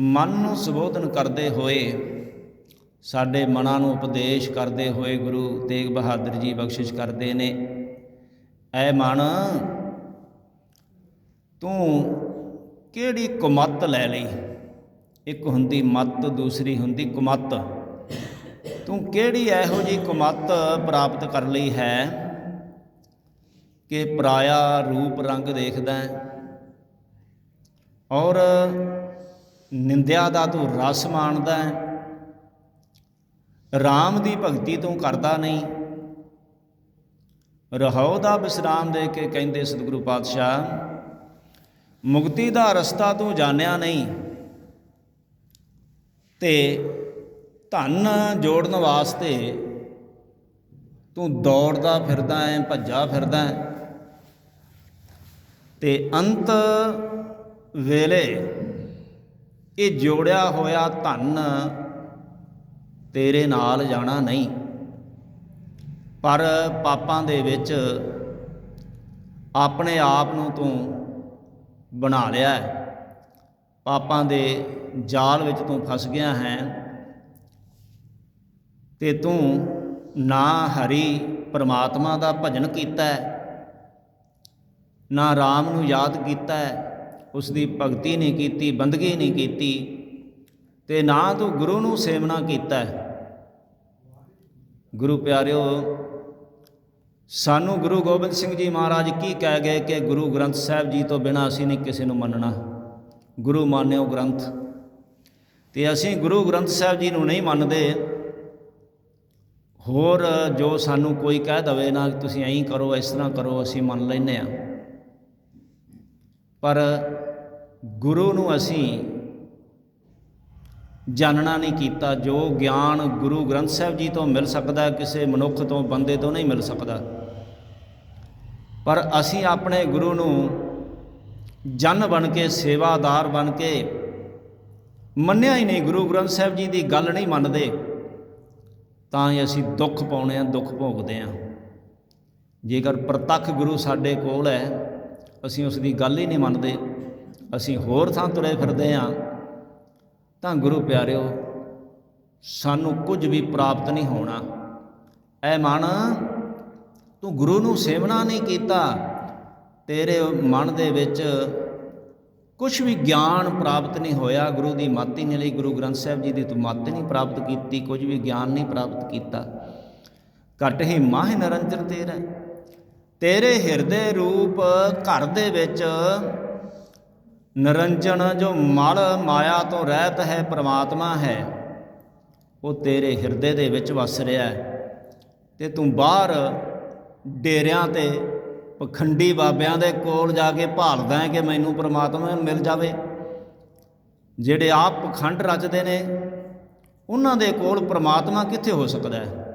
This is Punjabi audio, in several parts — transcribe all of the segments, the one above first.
ਮਨ ਨੂੰ ਸੰਬੋਧਨ ਕਰਦੇ ਹੋਏ ਸਾਡੇ ਮਨਾਂ ਨੂੰ ਉਪਦੇਸ਼ ਕਰਦੇ ਹੋਏ ਗੁਰੂ ਤੇਗ ਬਹਾਦਰ ਜੀ ਬਖਸ਼ਿਸ਼ ਕਰਦੇ ਨੇ। ਐ ਮਨ, ਤੂੰ ਕਿਹੜੀ ਕੁਮੱਤ ਲੈ ਲਈ? ਇੱਕ ਹੁੰਦੀ ਮੱਤ, ਦੂਸਰੀ ਹੁੰਦੀ ਕੁਮੱਤ। ਤੂੰ ਕਿਹੜੀ ਇਹੋ ਜੀ ਕੁਮੱਤ ਪ੍ਰਾਪਤ ਕਰ ਲਈ ਹੈ ਕਿ ਪਰਾਇਆ ਰੂਪ ਰੰਗ ਦੇਖਦਾ ਹੈ? ਔਰ ਨਿੰਦਿਆ ਦਾ ਤੂੰ ਰਸ ਮਾਣਦਾ ਹੈ। RAM ਦੀ ਭਗਤੀ ਤੂੰ ਕਰਦਾ ਨਹੀਂ। ਰਹਾਉ ਦਾ ਵਿਸਰਾਮ ਦੇ ਕੇ ਕਹਿੰਦੇ ਸਤਿਗੁਰੂ ਪਾਤਸ਼ਾਹ, ਮੁਕਤੀ ਦਾ ਰਸਤਾ ਤੂੰ ਜਾਣਿਆ ਨਹੀਂ। ਤੇ ਧਨ ਜੋੜਨ ਵਾਸਤੇ ਤੂੰ ਦੌੜਦਾ ਫਿਰਦਾ ਐ ਭੱਜਾ ਫਿਰਦਾ ਹੈ। ਤੇ ਅੰਤ ਵੇਲੇ ਇਹ ਜੋੜਿਆ ਹੋਇਆ ਧਨ ਤੇਰੇ ਨਾਲ ਜਾਣਾ ਨਹੀਂ। ਪਰ ਪਾਪਾਂ ਦੇ ਵਿੱਚ ਆਪਣੇ ਆਪ ਨੂੰ ਤੂੰ ਬਣਾ ਲਿਆ ਹੈ। ਪਾਪਾਂ ਦੇ ਜਾਲ ਵਿੱਚ ਤੂੰ ਫਸ ਗਿਆ ਹੈ ਤੇ ਤੂੰ ਨਾ ਹਰੀ ਪਰਮਾਤਮਾ ਦਾ ਭਜਨ ਕੀਤਾ ਹੈ, ਨਾ RAM ਨੂੰ ਯਾਦ ਕੀਤਾ ਹੈ। ਉਸ ਦੀ ਭਗਤੀ ਨਹੀਂ ਕੀਤੀ, ਬੰਦਗੀ ਨਹੀਂ ਕੀਤੀ ਤੇ ਨਾ ਤੂੰ ਗੁਰੂ ਨੂੰ ਸੇਵਨਾ ਕੀਤਾ ਹੈ। ਗੁਰੂ ਪਿਆਰਿਓ, ਸਾਨੂੰ ਗੁਰੂ ਗੋਬਿੰਦ ਸਿੰਘ ਜੀ ਮਹਾਰਾਜ ਕੀ ਕਹਿ ਗਏ ਕਿ ਗੁਰੂ ਗ੍ਰੰਥ ਸਾਹਿਬ ਜੀ ਤੋਂ ਬਿਨਾਂ ਅਸੀਂ ਨਹੀਂ ਕਿਸੇ ਨੂੰ ਮੰਨਣਾ। ਗੁਰੂ ਮੰਨਿਓ ਗ੍ਰੰਥ। ਤੇ ਅਸੀਂ ਗੁਰੂ ਗ੍ਰੰਥ ਸਾਹਿਬ ਜੀ ਨੂੰ ਨਹੀਂ ਮੰਨਦੇ। ਹੋਰ ਜੋ ਸਾਨੂੰ ਕੋਈ ਕਹਿ ਦਵੇ ਨਾ, ਤੁਸੀਂ ਐਂ ਕਰੋ, ਇਸ ਤਰ੍ਹਾਂ ਕਰੋ, ਅਸੀਂ ਮੰਨ ਲੈਨੇ ਆ ਪਰ ਗੁਰੂ ਨੂੰ ਅਸੀਂ ਜਾਣਨਾ ਨਹੀਂ ਕੀਤਾ, ਜੋ ਗਿਆਨ ਗੁਰੂ ਗ੍ਰੰਥ ਸਾਹਿਬ ਜੀ ਤੋਂ ਮਿਲ ਸਕਦਾ, ਕਿਸੇ ਮਨੁੱਖ ਤੋਂ, ਬੰਦੇ ਤੋਂ ਨਹੀਂ ਮਿਲ ਸਕਦਾ। ਪਰ ਅਸੀਂ ਆਪਣੇ ਗੁਰੂ ਨੂੰ ਜਨ ਬਣ ਕੇ, ਸੇਵਾਦਾਰ ਬਣ ਕੇ ਮੰਨਿਆ ਹੀ ਨਹੀਂ। ਗੁਰੂ ਗ੍ਰੰਥ ਸਾਹਿਬ ਜੀ ਦੀ ਗੱਲ ਨਹੀਂ ਮੰਨਦੇ, ਤਾਂ ਹੀ ਅਸੀਂ ਦੁੱਖ ਪਾਉਣੇ ਆ ਦੁੱਖ ਭੋਗਦੇ ਆ ਜੇਕਰ ਪ੍ਰਤੱਖ ਗੁਰੂ ਸਾਡੇ ਕੋਲ ਹੈ ਅਸੀਂ ਉਸ ਦੀ ਗੱਲ ਹੀ ਨਹੀਂ ਮੰਨਦੇ। ਅਸੀਂ ਹੋਰ ਥਾਂ ਤੁਰੇ ਫਿਰਦੇ ਹਾਂ। ਤਾਂ ਗੁਰੂ ਪਿਆਰਿਓ, ਸਾਨੂੰ ਕੁਝ ਵੀ ਪ੍ਰਾਪਤ ਨਹੀਂ ਹੋਣਾ। ਐ ਮਨ, ਤੂੰ ਗੁਰੂ ਨੂੰ ਸੇਵਨਾ ਨਹੀਂ ਕੀਤਾ। ਤੇਰੇ ਮਨ ਦੇ ਵਿੱਚ ਕੁਝ ਵੀ ਗਿਆਨ ਪ੍ਰਾਪਤ ਨਹੀਂ ਹੋਇਆ। ਗੁਰੂ ਦੀ ਮੱਤ ਹੀ ਨਹੀਂ ਲਈ। ਗੁਰੂ ਗ੍ਰੰਥ ਸਾਹਿਬ ਜੀ ਦੀ ਤੂੰ ਮੱਤ ਨਹੀਂ ਪ੍ਰਾਪਤ ਕੀਤੀ। ਕੁਝ ਵੀ ਗਿਆਨ ਨਹੀਂ ਪ੍ਰਾਪਤ ਕੀਤਾ। ਘਟ ਹੀ ਮਾਹ ਨਰੰਜਨ ਤੇਰਾ। ਤੇਰੇ ਹਿਰਦੇ ਰੂਪ ਘਰ ਦੇ ਵਿੱਚ ਨਰੰਜਨ ਜੋ ਮਲ ਮਾਇਆ ਤੋਂ ਰਹਿਤ ਹੈ, ਪ੍ਰਮਾਤਮਾ ਹੈ, ਉਹ ਤੇਰੇ ਹਿਰਦੇ ਦੇ ਵਿੱਚ ਵਸ ਰਿਹਾ ਹੈ। ਤੇ ਤੂੰ ਬਾਹਰ ਡੇਰਿਆਂ ਤੇ, ਪਖੰਡੀ ਬਾਬਿਆਂ ਦੇ ਕੋਲ ਜਾ ਕੇ ਭਾਲਦਾ ਹੈ ਕਿ ਮੈਨੂੰ ਪ੍ਰਮਾਤਮਾ ਮਿਲ ਜਾਵੇ। ਜਿਹੜੇ ਆਪ ਪਖੰਡ ਰਚਦੇ ਨੇ, ਉਹਨਾਂ ਦੇ ਕੋਲ ਪ੍ਰਮਾਤਮਾ ਕਿੱਥੇ ਹੋ ਸਕਦਾ ਹੈ?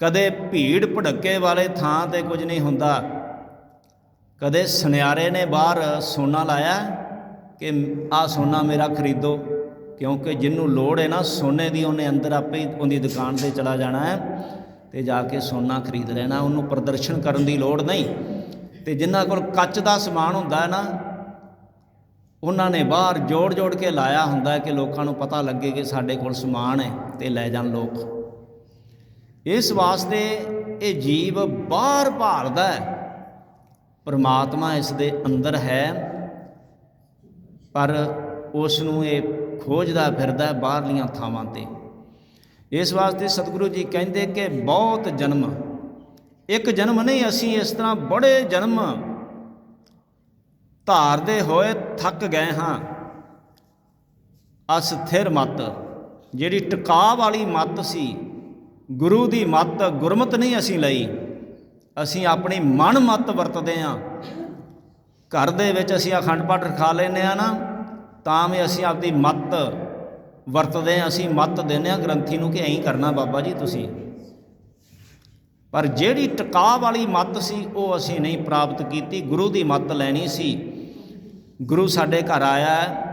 ਕਦੇ ਭੀੜ ਭੜੱਕੇ ਵਾਲੇ ਥਾਂ ਤੇ ਕੁਝ ਨਹੀਂ ਹੁੰਦਾ। ਕਦੇ ਸੁਨਿਆਰੇ ਨੇ ਬਾਹਰ ਸੋਨਾ ਲਾਇਆ ਕਿ ਆ ਸੋਨਾ ਮੇਰਾ ਖਰੀਦੋ, ਕਿਉਂਕਿ ਜਿੰਨੂੰ ਲੋੜ ਹੈ ਨਾ, ਸੋਨੇ ਦੀ ਉਹਨੇ ਅੰਦਰ ਆਪੇ ਹੀ ਉਹਦੀ ਦੁਕਾਨ ਤੇ ਚਲਾ ਜਾਣਾ ਹੈ ਤੇ ਜਾ ਕੇ ਸੋਨਾ ਖਰੀਦ ਲੈਣਾ, ਉਹਨੂੰ ਪ੍ਰਦਰਸ਼ਨ ਕਰਨ ਦੀ ਲੋੜ ਨਹੀਂ। ਤੇ ਜਿਨ੍ਹਾਂ ਕੋਲ ਕੱਚ ਦਾ ਸਮਾਨ ਹੁੰਦਾ ਹੈ ਨਾ, ਉਹਨਾਂ ਨੇ ਬਾਹਰ ਜੋੜ ਜੋੜ ਕੇ ਲਾਇਆ ਹੁੰਦਾ ਕਿ ਲੋਕਾਂ ਨੂੰ ਪਤਾ ਲੱਗੇ ਕਿ ਸਾਡੇ ਕੋਲ ਸਮਾਨ ਹੈ ਤੇ ਲੈ ਜਾਣ ਲੋਕ। ਇਸ ਵਾਸਤੇ ਇਹ ਜੀਵ ਬਾਹਰ ਭਾਲਦਾ ਹੈ। ਪਰਮਾਤਮਾ ਇਸ ਦੇ ਅੰਦਰ ਹੈ, ਪਰ ਉਸ ਨੂੰ ਇਹ ਖੋਜਦਾ ਫਿਰਦਾ ਬਾਹਰਲੀਆਂ ਥਾਵਾਂ ਤੇ। ਇਸ ਵਾਸਤੇ ਸਤਿਗੁਰੂ ਜੀ ਕਹਿੰਦੇ ਕਿ ਬਹੁਤ ਜਨਮ। ਇੱਕ ਜਨਮ ਨਹੀਂ, ਅਸੀਂ ਇਸ ਤਰ੍ਹਾਂ ਬੜੇ ਜਨਮ ਧਾਰਦੇ ਹੋਏ ਥੱਕ ਗਏ ਹਾਂ। ਅਸਥਿਰ ਮਤ, ਜਿਹੜੀ ਟਿਕਾ ਵਾਲੀ ਮਤ ਸੀ ਗੁਰੂ ਦੀ ਮੱਤ ਗੁਰਮਤ ਨਹੀਂ ਅਸੀਂ ਲਈ। ਅਸੀਂ ਆਪਣੀ ਮਨ ਮੱਤ ਵਰਤਦੇ ਆਂ ਘਰ ਦੇ ਵਿੱਚ ਅਸੀਂ ਅਖੰਡ ਪਾਠ ਰਖਾ ਲੈਨੇ ਆ ਨਾ, ਤਾਂ ਵੀ ਅਸੀਂ ਆਪਦੀ ਮੱਤ ਵਰਤਦੇ ਆਂ ਅਸੀਂ ਮੱਤ ਦਿੰਦੇ ਆ ਗ੍ਰੰਥੀ ਨੂੰ ਕਿ ਐਂ ਕਰਨਾ ਬਾਬਾ ਜੀ ਤੁਸੀਂ। ਪਰ ਜਿਹੜੀ ਟਿਕਾ ਵਾਲੀ ਮੱਤ ਸੀ, ਉਹ ਅਸੀਂ ਨਹੀਂ ਪ੍ਰਾਪਤ ਕੀਤੀ। ਗੁਰੂ ਦੀ ਮੱਤ ਲੈਣੀ ਸੀ। ਗੁਰੂ ਸਾਡੇ ਘਰ ਆਇਆ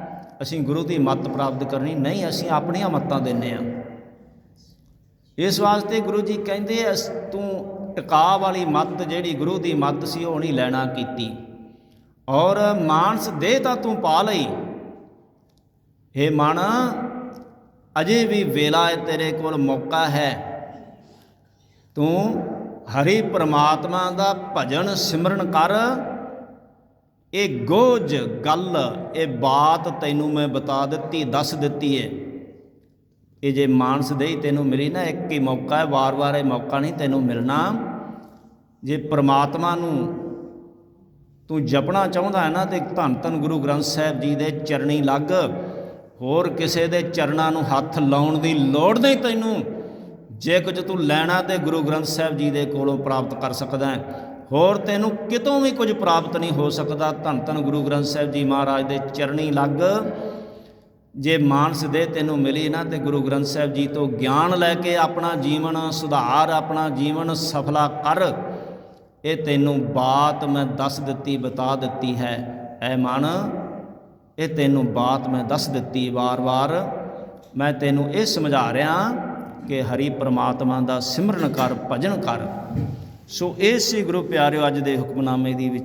ਅਸੀਂ ਗੁਰੂ ਦੀ ਮੱਤ ਪ੍ਰਾਪਤ ਕਰਨੀ। ਨਹੀਂ, ਅਸੀਂ ਆਪਣੀਆਂ ਮੱਤਾਂ ਦਿੰਨੇ ਆ ਇਸ ਵਾਸਤੇ ਗੁਰੂ ਜੀ ਕਹਿੰਦੇ ਅਸ, ਤੂੰ ਟਿਕਾ ਵਾਲੀ ਮੱਤ, ਜਿਹੜੀ ਗੁਰੂ ਦੀ ਮੱਤ ਸੀ, ਉਹ ਨਹੀਂ ਲੈਣਾ ਕੀਤੀ। ਔਰ ਮਾਨਸ ਦੇਹ ਤਾਂ ਤੂੰ ਪਾ ਲਈ। ਇਹ ਮਨ, ਅਜੇ ਵੀ ਵੇਲਾ ਹੈ ਤੇਰੇ ਕੋਲ ਮੌਕਾ ਹੈ। ਤੂੰ ਹਰੀ ਪ੍ਰਮਾਤਮਾ ਦਾ ਭਜਨ ਸਿਮਰਨ ਕਰ। ਇਹ ਗੋਜ ਗੱਲ, ਇਹ ਬਾਤ ਤੈਨੂੰ ਮੈਂ ਬਤਾ ਦਿੱਤੀ, ਦੱਸ ਦਿੱਤੀ ਏ। ਇਹ ਜੇ ਮਾਨਸ ਦੇਈ ਤੈਨੂੰ ਮਿਲੀ ਨਾ ਇੱਕ ਹੀ ਮੌਕਾ ਹੈ ਵਾਰ-ਵਾਰ ਇਹ ਮੌਕਾ ਨਹੀਂ ਤੈਨੂੰ ਮਿਲਣਾ। ਜੇ ਪ੍ਰਮਾਤਮਾ ਨੂੰ ਤੂੰ ਜਪਣਾ ਚਾਹੁੰਦਾ ਹੈ ਨਾ ਤੇ ਧੰਨ ਧੰਨ ਗੁਰੂ ਗ੍ਰੰਥ ਸਾਹਿਬ ਜੀ ਦੇ ਚਰਣੀ ਲੱਗ, ਹੋਰ ਕਿਸੇ ਦੇ ਚਰਨਾਂ ਨੂੰ ਹੱਥ ਲਾਉਣ ਦੀ ਲੋੜ ਨਹੀਂ ਤੈਨੂੰ। ਜੇ ਕੁਝ ਤੂੰ ਲੈਣਾ ਤੇ ਗੁਰੂ ਗ੍ਰੰਥ ਸਾਹਿਬ ਜੀ ਦੇ ਕੋਲੋਂ ਪ੍ਰਾਪਤ ਕਰ ਸਕਦਾ ਹੈ। ਹੋਰ ਤੈਨੂੰ ਕਿਤੋਂ ਵੀ ਕੁਝ ਪ੍ਰਾਪਤ ਨਹੀਂ ਹੋ ਸਕਦਾ। ਧੰਨ ਧੰਨ ਗੁਰੂ ਗ੍ਰੰਥ ਸਾਹਿਬ ਜੀ ਮਹਾਰਾਜ ਦੇ ਚਰਣੀ ਲੱਗ ਜੇ ਮਾਨਸ ਦੇ ਤੈਨੂੰ ਮਿਲੀ ਨਾ ਤੇ ਗੁਰੂ ਗ੍ਰੰਥ ਸਾਹਿਬ ਜੀ ਤੋਂ ਗਿਆਨ ਲੈ ਕੇ ਆਪਣਾ ਜੀਵਨ ਸੁਧਾਰ, ਆਪਣਾ ਜੀਵਨ ਸਫਲਾ ਕਰ। ਇਹ ਤੈਨੂੰ ਬਾਤ ਮੈਂ ਦੱਸ ਦਿੱਤੀ, ਬਤਾ ਦਿੱਤੀ ਹੈ। ਐ ਮਨ, ਇਹ ਤੈਨੂੰ ਬਾਤ ਮੈਂ ਦੱਸ ਦਿੱਤੀ ਵਾਰ-ਵਾਰ। ਮੈਂ ਤੈਨੂੰ ਇਹ ਸਮਝਾ ਰਿਹਾ ਕਿ ਹਰੀ ਪ੍ਰਮਾਤਮਾ ਦਾ ਸਿਮਰਨ ਕਰ, ਭਜਨ ਕਰ। ਸੋ ਇਹ ਸੀ ਗੁਰੂ ਪਿਆਰਿਓ, ਅੱਜ ਦੇ ਹੁਕਮਨਾਮੇ ਦੀ ਵਿੱਚ।